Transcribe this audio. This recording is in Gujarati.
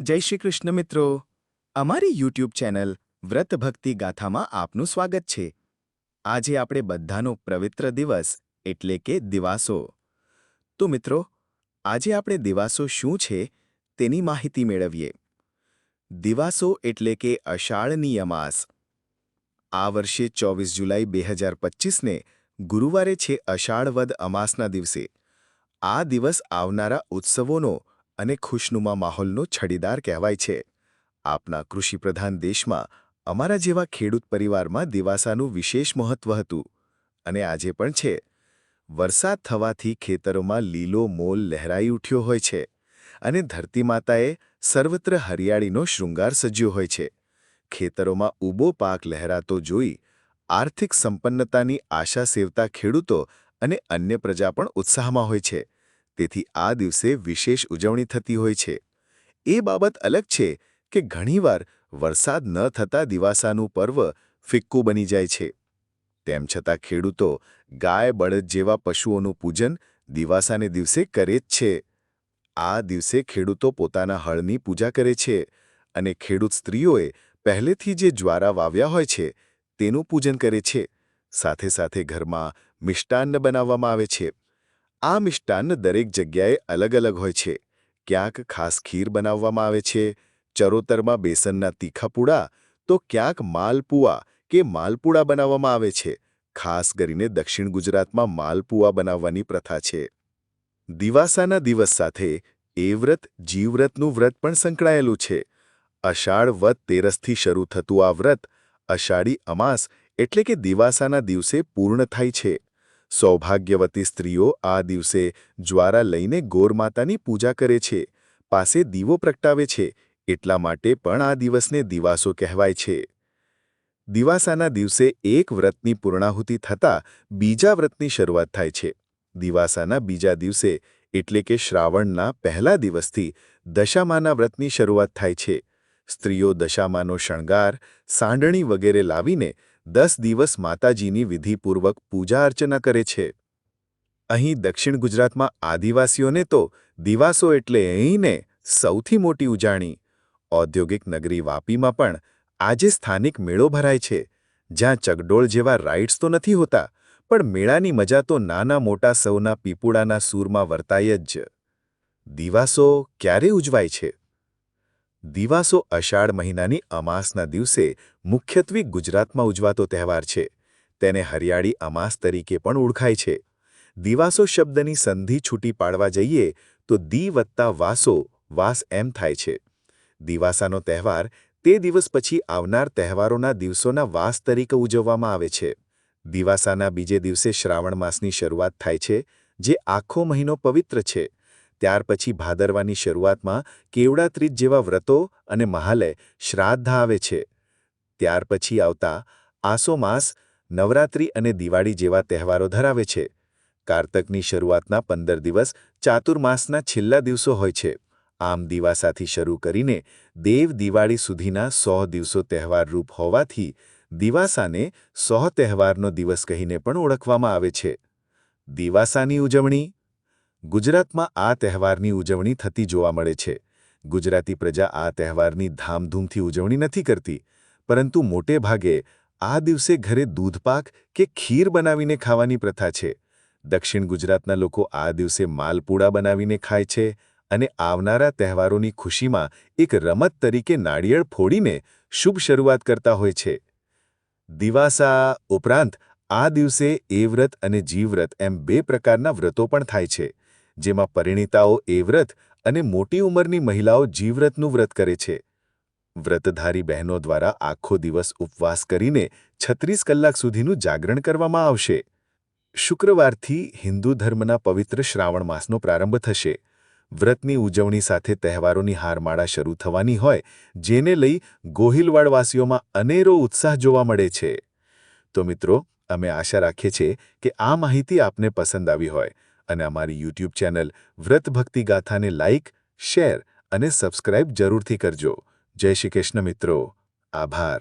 જય શ્રી કૃષ્ણ મિત્રો. અમારી યુટ્યુબ ચેનલ વ્રત ભક્તિ ગાથામાં આપનું સ્વાગત છે. આજે આપણે બધાનો પવિત્ર દિવસ એટલે કે દિવાસો. તો મિત્રો, આજે આપણે દિવાસો શું છે તેની માહિતી મેળવીએ. દિવાસો એટલે કે અષાઢની અમાસ આ વર્ષે ચોવીસ જુલાઈ બે હજાર પચીસને ગુરુવારે છે અષાઢવદ અમાસના દિવસે. આ દિવસ આવનારા ઉત્સવોનો અને ખુશનુમા માહોલનો છડીદાર કહેવાય છે. આપના કૃષિપ્રધાન દેશમાં અમારા જેવા ખેડૂત પરિવારમાં દિવાસાનું વિશેષ મહત્વ હતું અને આજે પણ છે. વરસાદ થવાથી ખેતરોમાં લીલો મોલ લહેરાઈ ઉઠ્યો હોય છે અને ધરતીમાતાએ સર્વત્ર હરિયાળીનો શૃંગાર સજ્યો હોય છે. ખેતરોમાં ઊભો પાક લહેરાતો જોઈ આર્થિક સંપન્નતાની આશા સેવતા ખેડૂતો અને અન્ય પ્રજા પણ ઉત્સાહમાં હોય છે. તેથી આ દિવસે વિશેષ ઉજવણી થતી હોય છે. એ બાબત અલગ છે કે ઘણીવાર વરસાદ ન થતા દિવાસાનું પર્વ ફિક્કું બની જાય છે. તેમ છતાં ખેડૂતો ગાય, બળદ જેવા પશુઓનું પૂજન દિવાસાને દિવસે કરે જ છે. આ દિવસે ખેડૂતો પોતાના હળની પૂજા કરે છે અને ખેડૂત સ્ત્રીઓએ પહેલેથી જે જ્વારા વાવ્યા હોય છે તેનું પૂજન કરે છે. સાથે સાથે ઘરમાં મિષ્ટાન્ન બનાવવામાં આવે છે. આ મિષ્ટાન્ન દરેક જગ્યાએ અલગ અલગ હોય છે. ક્યાંક ખાસ ખીર બનાવવામાં આવે છે, ચરોતરમાં બેસનના તીખા પૂડા, તો ક્યાંક માલપુઆ કે માલપુડા બનાવવામાં આવે છે. ખાસ કરીને દક્ષિણ ગુજરાતમાં માલપુઆ બનાવવાની પ્રથા છે. દિવાસાના દિવસ સાથે એ વ્રત જીવવ્રતનું વ્રત પણ સંકળાયેલું છે. અષાઢ વત તેરસથી શરૂ થતું આ વ્રત અષાઢી અમાસ એટલે કે દિવાસાના દિવસે પૂર્ણ થાય છે. સૌભાગ્યવતી સ્ત્રીઓ આ દિવસે જ્વારા લઈને ગોરમાતાની પૂજા કરે છે, પાસે દીવો પ્રગટાવે છે, એટલા માટે પણ આ દિવસને દિવાસો કહેવાય છે. દિવાસાના દિવસે એક વ્રતની પૂર્ણાહુતિ થતાં બીજા વ્રતની શરૂઆત થાય છે. દિવાસાના બીજા દિવસે એટલે કે શ્રાવણના પહેલા દિવસથી દશામાના વ્રતની શરૂઆત થાય છે. સ્ત્રીઓ દશામાનો શણગાર, સાંડણી વગેરે લાવીને દસ દિવસ માતાજીની વિધિપૂર્વક પૂજા અર્ચના કરે છે. અહીં દક્ષિણ ગુજરાતમાં આદિવાસીઓને તો દિવાસો એટલે અહીંને સૌથી મોટી ઉજાણી. ઔદ્યોગિક નગરી વાપીમાં પણ આજે સ્થાનિક મેળો ભરાય છે, જ્યાં ચગડોળ જેવા રાઇડ્સ તો નથી હોતા, પણ મેળાની મજા તો નાના મોટા સૌના પીપુડાના સૂરમાં વર્તાય જ. દિવાસો ક્યારે ઉજવાય છે? દિવાસો અષાઢ મહિનાની અમાસના દિવસે મુખ્યત્વે ગુજરાતમાં ઉજવાતો તહેવાર છે. તેને હરિયાળી અમાસ તરીકે પણ ઓળખાય છે. દિવાસો શબ્દની સંધિ છૂટી પાડવા જઈએ તો દી વત્તા વાસો વાસ એમ થાય છે. દિવાસાનો તહેવાર તે દિવસ પછી આવનાર તહેવારોના દિવસોના વાસ તરીકે ઉજવવામાં આવે છે. દિવાસાના બીજે દિવસે શ્રાવણ માસની શરૂઆત થાય છે, જે આખો મહિનો પવિત્ર છે. ત્યાર પછી ભાદરવાની શરૂઆતમાં કેવડા ત્રીજ જેવા વ્રતો અને મહાલય શ્રાદ્ધ આવે છે. ત્યાર પછી આવતા આસો માસ, નવરાત્રિ અને દિવાળી જેવા તહેવારો ધરાવે છે. કારતકની શરૂઆતના પંદર દિવસ ચાતુર્માસના છેલ્લા દિવસો હોય છે. આમ દિવાસાથી શરૂ કરીને દેવ દિવાળી સુધીના સો દિવસો તહેવારરૂપ હોવાથી દિવાસાને સો તહેવારનો દિવસ કહીને પણ ઓળખવામાં આવે છે. દિવાસાની ઉજવણી ગુજરાતમાં આ તહેવારની ઉજવણી થતી જોવા મળે છે. ગુજરાતી પ્રજા આ તહેવારની ધામધૂમથી ઉજવણી નથી કરતી, પરંતુ મોટે ભાગે આ દિવસે ઘરે દૂધપાક કે ખીર બનાવીને ખાવાની પ્રથા છે. દક્ષિણ ગુજરાતના લોકો આ દિવસે માલપુડા બનાવીને ખાય છે અને આવનારા તહેવારોની ખુશીમાં એક રમત તરીકે નાળિયેળ ફોડીને શુભ શરૂઆત કરતા હોય છે. દિવાસા ઉપરાંત આ દિવસે એ વ્રત અને જીવવ્રત એમ બે પ્રકારના વ્રતો પણ થાય છે. જેમાં પરિણીતાઓ એ વ્રત અને મોટી ઉંમરની મહિલાઓ જીવવ્રતનું વ્રત કરે છે. વ્રતધારી બહેનો દ્વારા આખો દિવસ ઉપવાસ કરીને છત્રીસ કલાક સુધીનું જાગરણ કરવામાં આવશે. શુક્રવારથી હિન્દુ ધર્મના પવિત્ર શ્રાવણ માસનો પ્રારંભ થશે. વ્રતની ઉજવણી સાથે તહેવારોની હારમાળા શરૂ થવાની હોય, જેને લઈ ગોહિલવાડવાસીઓમાં અનેરો ઉત્સાહ જોવા મળે છે. તો મિત્રો, અમે આશા રાખીએ છીએ કે આ માહિતી આપને પસંદ આવી હોય. અને અમારી યુટ્યુબ ચેનલ વ્રત ભક્તિ ગાથાને લાઇક શેર અને સબસ્ક્રાઇબ જરૂરથી કરજો. જય શ્રી કૃષ્ણ મિત્રો. આભાર.